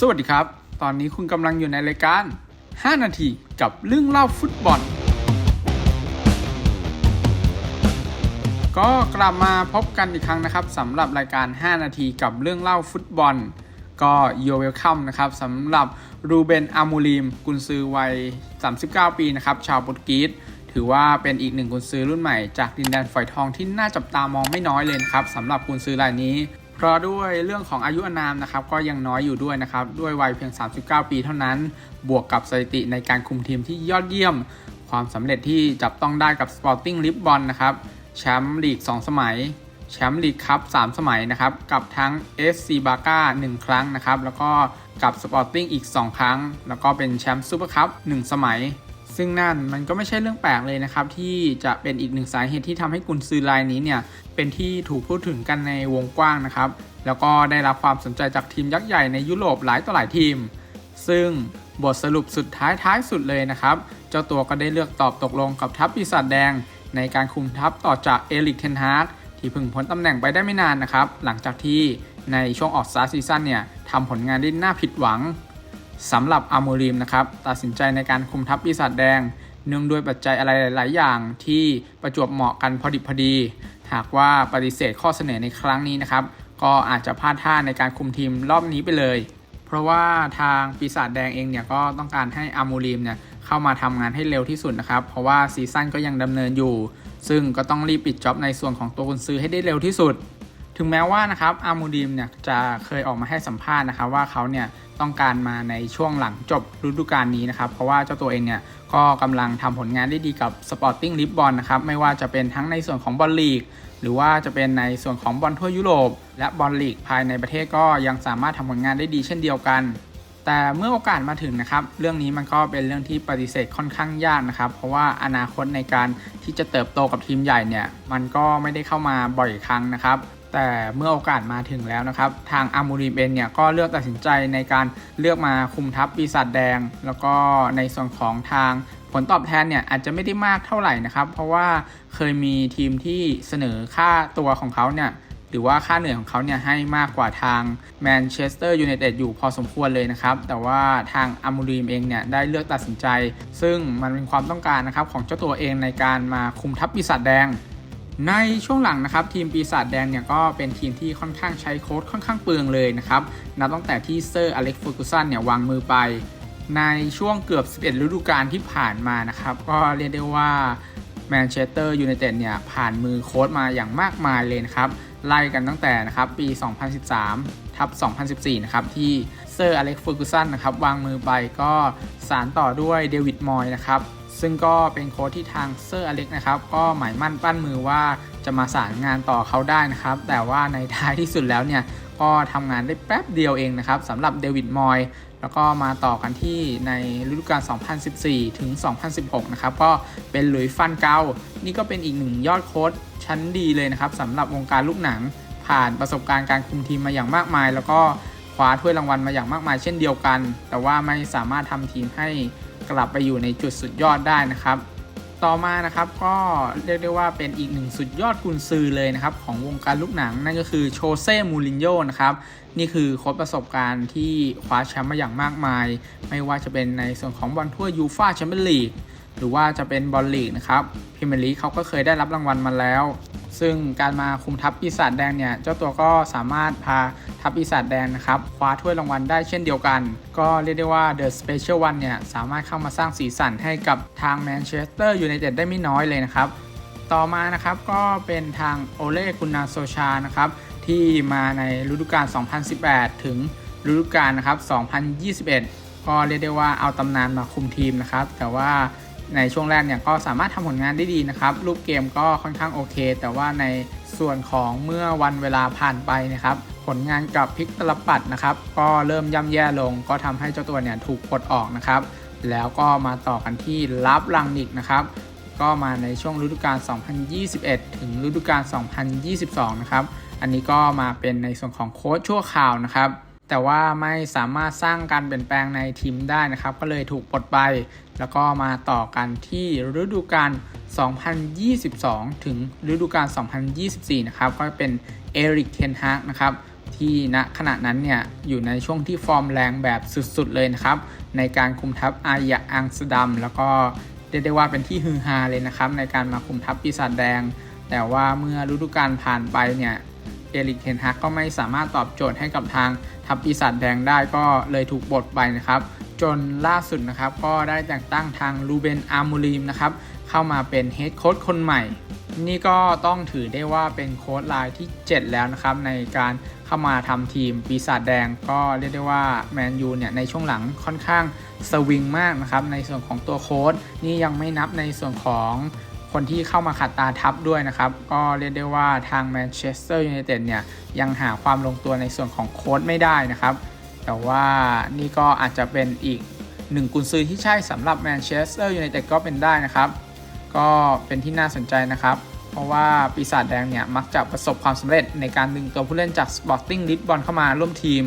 สวัสดีครับ ตอนนี้คุณกำลังอยู่ในรายการ 5 นาทีกับเรื่องเล่าฟุตบอล ก็กลับมาพบกันอีกครั้งนะครับสำหรับรายการ 5 นาทีกับเรื่องเล่าฟุตบอล ก็โยเวลคัมนะครับสำหรับรูเบนอามูลีม กุนซือวัย 39 ปีนะครับชาวโปรตุเกสถือว่าเป็นอีกหนึ่งกุนซือรุ่นใหม่จากดินแดนฝอยทองที่น่าจับตามองไม่น้อยเลยนะครับสำหรับกุนซือรายนี้ เพราะด้วยเรื่องของอายุอานามนะครับก็ยังน้อยอยู่ด้วยนะครับ ด้วยวัยเพียง 39 ปีเท่านั้น บวกกับสถิติในการคุมทีมที่ยอดเยี่ยม ความสำเร็จที่จับต้องได้กับ Sporting Lisbon นะครับแชมป์ลีก 2 สมัยแชมป์ลีกคัพ3สมัยนะครับ กับทั้ง FC b a r c a 1ครั้งนะครับ แล้วก็กับ Sporting อีก 2 ครั้ง แล้วก็เป็นแชมป์ซูเปอร์คัพ1สมัย ซึ่งนั่นมันก็ไม่ใช่เรื่องแปลกเลยนะครับ ที่จะเป็นอีกหนึ่งสาเหตุที่ทำให้กุนซือรายนี้เนี่ยเป็นที่ถูกพูดถึงกันในวงกว้างนะครับ แล้วก็ได้รับความสนใจจากทีมยักษ์ใหญ่ในยุโรปหลายต่อหลายทีม ซึ่งบทสรุปสุดท้ายท้ายสุดเลยนะครับ เจ้าตัวก็ได้เลือกตอบตกลงกับทัพปีศาจแดง ในการคุมทัพต่อจากเอลิกเทนฮาร์กที่พิ่งพ้นตำแหน่งไปได้ไม่นานนะครับ หลังจากที่ในช่วงออกสตาร์ซีซั่นเนี่ยทำผลงานได้น่าผิดหวัง สำหรับอามูริมนะครับตัดสินใจในการคุมทัพปีศาจแดง เนื่องด้วยปัจจัยอะไรหลาย ๆ อย่างที่ประจวบเหมาะกันพอดิบพอดี หากว่าปฏิเสธข้อเสนอในครั้งนี้นะครับ ก็อาจจะพลาดท่าในการคุมทีมรอบนี้ไปเลย เพราะว่าทางปีศาจแดงเองเนี่ยก็ต้องการให้อามูริมเนี่ยเข้ามาทำงานให้เร็วที่สุดนะครับ เพราะว่าซีซั่นก็ยังดำเนินอยู่ ซึ่งก็ต้องรีบปิดจ็อบในส่วนของตัวกุนซื้อให้ได้เร็วที่สุด ถึงแม้ว่านะครับอามูดิมเนี่ยจะเคยออกมาให้สัมภาษณ์นะครับว่าเขาเนี่ยต้องการมาในช่วงหลังจบฤดูกาลนี้นะครับ เพราะว่าเจ้าตัวเองเนี่ยก็กำลังทำผลงานได้ดีกับ Sporting Lisbon นะครับ ไม่ว่าจะเป็นทั้งในส่วนของบอลลีก หรือว่าจะเป็นในส่วนของบอลทั่วยุโรป และบอลลีกภายในประเทศก็ยังสามารถทำผลงานได้ดีเช่นเดียวกัน แต่เมื่อโอกาสมาถึงนะครับ เรื่องนี้มันก็เป็นเรื่องที่ปฏิเสธค่อนข้างยากนะครับ เพราะว่าอนาคตในการที่จะเติบโตกับทีมใหญ่เนี่ยมันก็ไม่ได้เข้ามาบ่อยครั้งนะครับ แต่เมื่อโอกาสมาถึงแล้วนะครับ ทางอามูริเบนเนี่ยก็เลือกตัดสินใจในการเลือกมาคุมทัพปีศาจแดง แล้วก็ในส่วนของทางผลตอบแทนเนี่ยอาจจะไม่ได้มากเท่าไหร่นะครับ เพราะว่าเคยมีทีมที่เสนอค่าตัวของเขาเนี่ยหรือว่าค่าเหนื่อยของเขาเนี่ยให้มากกว่าทางแมนเชสเตอร์ยูไนเต็ดอยู่พอสมควรเลยนะครับ แต่ว่าทางอามูรีมเองเนี่ยได้เลือกตัดสินใจ ซึ่งมันเป็นความต้องการนะครับของเจ้าตัวเองในการมาคุมทัพปีศาจแดง ในช่วงหลังนะครับทีมปีศาจแดงเนี่ยก็เป็นทีมที่ค่อนข้างใช้โค้ดค่อนข้างเปลืองเลยนะครับนับตั้งแต่ที่เซอร์อเล็กซ์ฟูกุสันเนี่ยวางมือไป ในช่วงเกือบ 11 ฤดูกาลที่ผ่านมานะครับก็เรียกได้ว่าแมนเชสเตอร์ยูไนเต็ดเนี่ยผ่านมือโค้ดมาอย่างมากมายเลยนะครับไล่กันตั้งแต่นะครับปี 2013 ทับ 2014 นะครับที่เซอร์อเล็กซ์ฟูกุสันนะครับวางมือไปก็สารต่อด้วยเดวิดมอยนะครับ ซึ่งก็เป็นโค้ชที่ทางเซอร์อเล็กนะครับก็หมายมั่นปั้นมือว่าจะมาสารงานต่อเขาได้นะครับ แต่ว่าในท้ายที่สุดแล้วเนี่ยก็ทำงานได้แป๊บเดียวเองนะครับสำหรับเดวิดมอยแล้วก็มาต่อกันที่ในฤดูกาล 2014 ถึง 2016 นะครับ ก็เป็นหลุยส์ฟันเกา นี่ก็เป็นอีกหนึ่งยอดโค้ชชั้นดีเลยนะครับสำหรับวงการลูกหนัง ผ่านประสบการณ์การคุมทีมมาอย่างมากมาย แล้วก็คว้าถ้วยรางวัลมาอย่างมากมายเช่นเดียวกัน แต่ว่าไม่สามารถทำทีมให้ กลับไปอยู่ในจุดสุดยอดได้นะครับ ต่อมานะครับก็เรียกได้ว่าเป็นอีกหนึ่งสุดยอดกุนซือเลยนะครับของวงการลูกหนังนั่นก็คือโชเซ่มูรินโญ่นะครับนี่คือโค้ชประสบการณ์ที่คว้าแชมป์มาอย่างมากมาย ไม่ว่าจะเป็นในส่วนของบอลทั่วยูฟ่าแชมเปี้ยนลีก หรือว่าจะเป็นบอลลีกนะครับพรีเมร์ลีเขาก็เคยได้รับรางวัลมาแล้ว ซึ่งการมาคุมทัพปีศาจแดงเนี่ยเจ้าตัวก็สามารถพาทัพปีศาจแดงนะครับคว้าถ้วยรางวัลได้เช่นเดียวกัน ก็เรียกได้ว่า The Special One เนี่ยสามารถเข้ามาสร้างสีสันให้กับทางแมนเชสเตอร์ยูไนเต็ดได้ไม่น้อยเลยนะครับต่อมานะครับก็เป็นทางโอเล่กุนนาโซชานะครับที่มาในฤดูกาล 2018 ถึงฤดูกาลนะครับ 2021 ก็เรียกได้ว่าเอาตำนานมาคุมทีมนะครับ แต่ว่า ในช่วงแรกเนี่ยก็สามารถทำผลงานได้ดีนะครับ รูปเกมก็ค่อนข้างโอเค แต่ว่าในส่วนของเมื่อวันเวลาผ่านไปนะครับ ผลงานกับพลิกตลปัดนะครับ ก็เริ่มย่ำแย่ลง ก็ทำให้เจ้าตัวเนี่ยถูกปลดออกนะครับ แล้วก็มาต่อกันที่ลับลังนิกนะครับ ก็มาในช่วงฤดูกาล 2021 ถึงฤดูกาล 2022 นะครับ อันนี้ก็มาเป็นในส่วนของโค้ชชั่วข่าวนะครับ แต่ว่าไม่สามารถสร้างการเปลี่ยนแปลงในทีมได้นะครับ ก็เลยถูกปลดไป แล้วก็มาต่อกันที่ฤดูกาล 2022 ถึงฤดูกาล 2024 นะครับ ก็เป็นเอริกเทนฮากนะครับที่ณขณะนั้นเนี่ยอยู่ในช่วงที่ฟอร์มแรงแบบสุดๆเลยนะครับ ในการคุมทัพอายะอังสดัมแล้วก็เรียกได้ว่าเป็นที่ฮือฮาเลยนะครับ ในการมาคุมทัพปีศาจแดง แต่ว่าเมื่อฤดูกาลผ่านไปเนี่ย เอริกเทนฮักก็ไม่สามารถตอบโจทย์ให้กับทางทัพปีศาจแดงได้ก็เลยถูกบดไปนะครับ จนล่าสุดนะครับก็ได้แต่งตั้งทางลูเบนอาร์มูลีมนะครับเข้ามาเป็นเฮดโค้ชคนใหม่ นี่ก็ต้องถือได้ว่าเป็นโค้ชรายที่ 7 แล้วนะครับในการเข้ามาทำทีมปีศาจแดงก็เรียกได้ว่าแมนยูเนี่ยในช่วงหลังค่อนข้างสวิงมากนะครับในส่วนของตัวโค้ชนี่ยังไม่นับในส่วนของ คนที่เข้ามาขัดตาทับด้วยนะครับ ก็เรียกได้ว่าทางแมนเชสเตอร์ยูไนเต็ดเนี่ยยังหาความลงตัวในส่วนของโค้ชไม่ได้นะครับ แต่ว่านี่ก็อาจจะเป็นอีกหนึ่งกุนซือที่ใช่สำหรับแมนเชสเตอร์ยูไนเต็ดก็เป็นได้นะครับ ก็เป็นที่น่าสนใจนะครับ เพราะว่าปีศาจแดงเนี่ยมักจะประสบความสำเร็จในการดึงตัวผู้เล่นจาก Sporting Lisbon เข้ามาร่วมทีม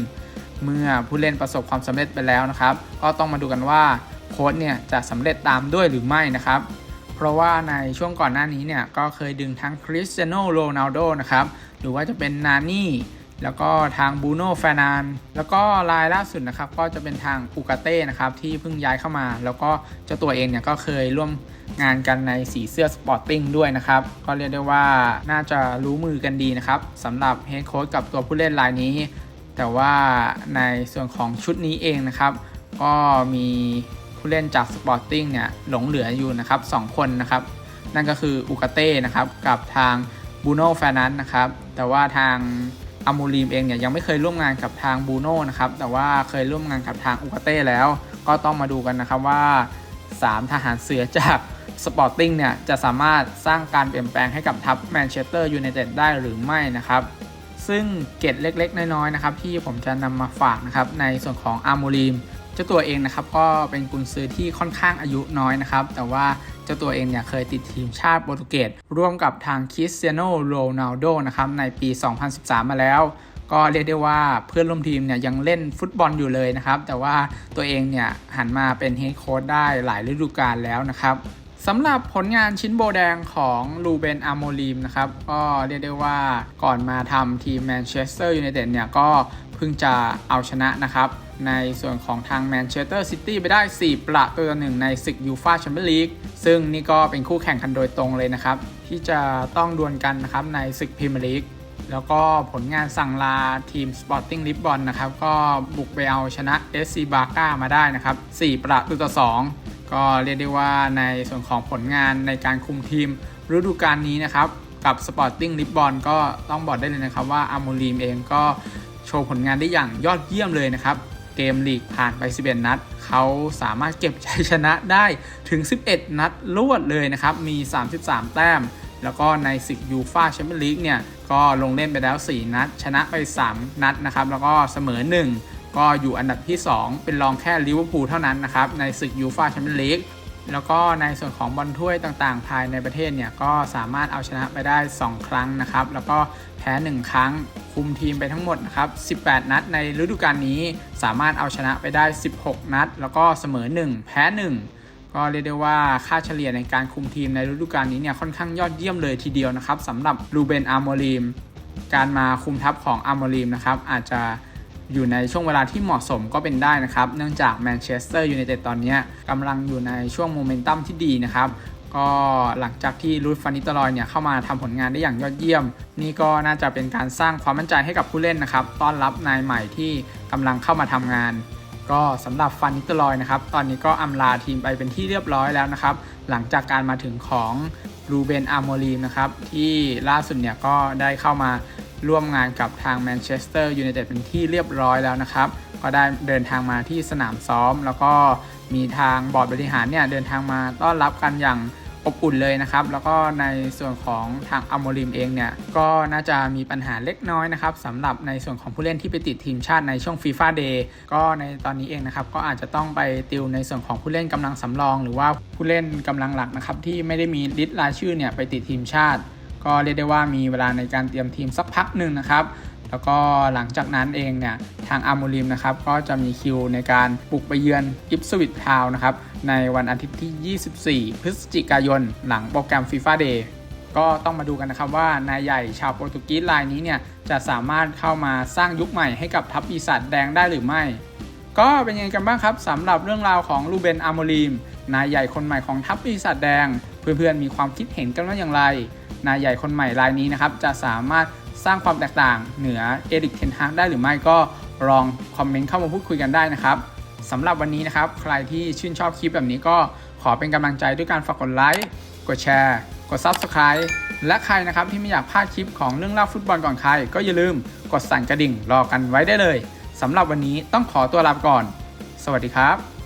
เมื่อผู้เล่นประสบความสำเร็จไปแล้วนะครับ ก็ต้องมาดูกันว่าโค้ชเนี่ยจะสำเร็จตามด้วยหรือไม่นะครับ เพราะว่าในช่วงก่อนหน้านี้เนี่ยก็เคยดึงทั้งคริสเตียโนโรนัลโดนะครับหรือว่าจะเป็นนานี่แล้วก็ทางบูโน่แฟนานแล้วก็รายล่าสุดนะครับก็จะเป็นทางอูกาเต้นะครับที่เพิ่งย้ายเข้ามา แล้วก็เจ้าตัวเองเนี่ยก็เคยร่วมงานกันในสีเสื้อสปอร์ติ้งด้วยนะครับ ก็เรียกได้ว่าน่าจะรู้มือกันดีนะครับสำหรับเฮดโค้ชกับตัวผู้เล่นรายนี้ แต่ว่าในส่วนของชุดนี้เองนะครับ ก็มี ผู้เล่นจากสปอร์ติ้งเนี่ยหลงเหลืออยู่นะครับ2คนนะครับ นั่นก็คืออุกาเต้นะครับกับทางบูโน่แฟนันนะครับแต่ว่าทางอามูลีมเองเนี่ยยังไม่เคยร่วมงานกับทางบูโน่นะครับแต่ว่าเคยร่วมงานกับทางอุกาเต้แล้ว ก็ต้องมาดูกันนะครับว่า 3 ทหารเสือจากสปอร์ติ้งเนี่ยจะสามารถสร้างการเปลี่ยนแปลงให้กับทัพแมนเชสเตอร์ยูไนเต็ดได้หรือไม่นะครับซึ่งเกร็ดเล็กๆ น้อยๆนะครับที่ผมจะนำมาฝากนะครับในส่วนของอาร์โมลีม จ้าตัวเองนะครับก็เป็นกุนซือที่ค่อนข้างอายุน้อยนะครับ แต่ว่าเจ้าตัวเองเนี่ยเคยติดทีมชาติโปรตุเกสร่วมกับทางคริสเตียโนโรนัลโดนะครับในปี 2013 มาแล้ว ก็เรียกได้ว่าเพื่อนร่วมทีมเนี่ยยังเล่นฟุตบอลอยู่เลยนะครับ แต่ว่าตัวเองเนี่ยหันมาเป็นเฮดโค้ชได้หลายฤดูกาลแล้วนะครับสำหรับผลงานชิ้นโบแดงของลูเบนอาร์โมลีมนะครับก็เรียกได้ว่าก่อนมาทำทีมแมนเชสเตอร์ยูไนเต็ดเนี่ยก็เพิ่งจะเอาชนะนะครับ ในส่วนของทางแมนเชสเตอร์ซิตี้ไปได้ 4 ประตูต่อหนึ่งในศึกยูฟาแชมเปี้ยนลีกซึ่งนี่ก็เป็นคู่แข่งกันโดยตรงเลยนะครับ ที่จะต้องดวลกันนะครับในศึกพรีเมียร์ลีกแล้วก็ผลงานสั่งลาทีม Sporting Lisbon นะครับ ก็บุกไปเอาชนะ SC Barca มาได้นะครับ 4 ประตูต่อ 2 ก็เรียกได้ว่าในส่วนของผลงานในการคุมทีมฤดูกาลนี้นะครับ กับ Sporting Lisbon ก็ต้องบอกได้เลยนะครับว่าอามูลีมเองก็โชว์ผลงานได้อย่างยอดเยี่ยมเลยนะครับ เกมลีกผ่านไป 11 นัด เขาสามารถเก็บชัยชนะได้ถึง 11 นัดรวดเลยนะครับ มี 33 แต้ม แล้วก็ในศึกยูฟาแชมเปี้ยนลีกเนี่ย ก็ลงเล่นไปแล้ว 4 นัด ชนะไป 3 นัดนะครับ แล้วก็เสมอ 1 ก็อยู่อันดับที่ 2 เป็นรองแค่ลิเวอร์พูลเท่านั้นนะครับ ในศึกยูฟาแชมเปี้ยนลีก แล้วก็ในส่วนของบอลถ้วยต่างๆ ภายในประเทศเนี่ยก็สามารถเอาชนะไปได้ 2 ครั้งนะครับ แล้วก็แพ้ 1 ครั้ง คุมทีมไปทั้งหมดนะครับ 18 นัดในฤดูกาลนี้ สามารถเอาชนะไปได้ 16 นัด แล้วก็เสมอ 1 แพ้ 1 ก็เรียกได้ว่าค่าเฉลี่ยในการคุมทีมในฤดูกาลนี้เนี่ยค่อนข้างยอดเยี่ยมเลยทีเดียวนะครับสำหรับรูเบนอาร์โมลีมการมาคุมทัพของอาร์โมลีมนะครับอาจจะ อยู่ในช่วงเวลาที่เหมาะสมก็เป็นได้นะครับ เนื่องจากแมนเชสเตอร์ยูไนเต็ดตอนนี้กำลังอยู่ในช่วงโมเมนตัมที่ดีนะครับก็หลังจากที่รูดฟานิตลอยเนี่ยเข้ามาทำผลงานได้อย่างยอดเยี่ยม นี่ก็น่าจะเป็นการสร้างความมั่นใจให้กับผู้เล่นนะครับ ต้อนรับนายใหม่ที่กำลังเข้ามาทำงาน ก็สำหรับฟันนิตลอยนะครับ ตอนนี้ก็อำลาทีมไปเป็นที่เรียบร้อยแล้วนะครับ หลังจากการมาถึงของรูเบนอาร์โมลีมนะครับ ที่ล่าสุดเนี่ยก็ได้เข้ามา ร่วมงานกับทางแมนเชสเตอร์ยูไนเต็ดเป็นที่เรียบร้อยแล้วนะครับ ก็ได้เดินทางมาที่สนามซ้อม แล้วก็มีทางบอร์ดบริหารเนี่ยเดินทางมาต้อนรับกันอย่างอบอุ่นเลยนะครับ แล้วก็ในส่วนของทางอัลโมริมเองเนี่ย ก็น่าจะมีปัญหาเล็กน้อยนะครับสำหรับในส่วนของผู้เล่นที่ไปติดทีมชาติในช่วงฟีฟ่าเดย์ก็ในตอนนี้เองนะครับ ก็อาจจะต้องไปติวในส่วนของผู้เล่นกำลังสำรอง หรือว่าผู้เล่นกำลังหลักนะครับที่ไม่ได้มีลิสต์รายชื่อเนี่ยไปติดทีมชาติ ก็เรียกได้ว่ามีเวลาในการเตรียมทีมสักพักหนึ่งนะครับ แล้วก็หลังจากนั้นเองเนี่ยทางอาร์โมลิมนะครับก็จะมีคิวในการบุกไปเยือนอิปสวิตทาวนะครับในวันอาทิตย์ที่ 24 พฤศจิกายน หลังโปรแกรมฟีฟ่าเดย์ก็ต้องมาดูกันนะครับว่านายใหญ่ชาวโปรตุเกสรายนี้เนี่ยจะสามารถเข้ามาสร้างยุคใหม่ให้กับทัพปีศาจแดงได้หรือไม่ ก็เป็นยังไงกันบ้างครับสำหรับเรื่องราวของลูเบนอาร์โมลีมนายใหญ่คนใหม่ของทัพปีศาจแดง เพื่อนๆมีความคิดเห็นกันว่าอย่างไร นายใหญ่คนใหม่รายนี้นะครับ จะสามารถสร้างความแตกต่างเหนือเอริกเทนฮากได้หรือไม่ก็ลองคอมเมนต์เข้ามาพูดคุยกันได้นะครับสำหรับวันนี้นะครับ ใครที่ชื่นชอบคลิปแบบนี้ก็ขอเป็นกำลังใจด้วยการฝากกดไลค์กดแชร์ กด Subscribe และใครนะครับที่ไม่อยากพลาดคลิปของเรื่องเล่าฟุตบอลก่อนใคร ก็อย่าลืมกดสั่นกระดิ่งรอกันไว้ได้เลยสำหรับวันนี้ต้องขอตัวลาไปก่อน สวัสดีครับ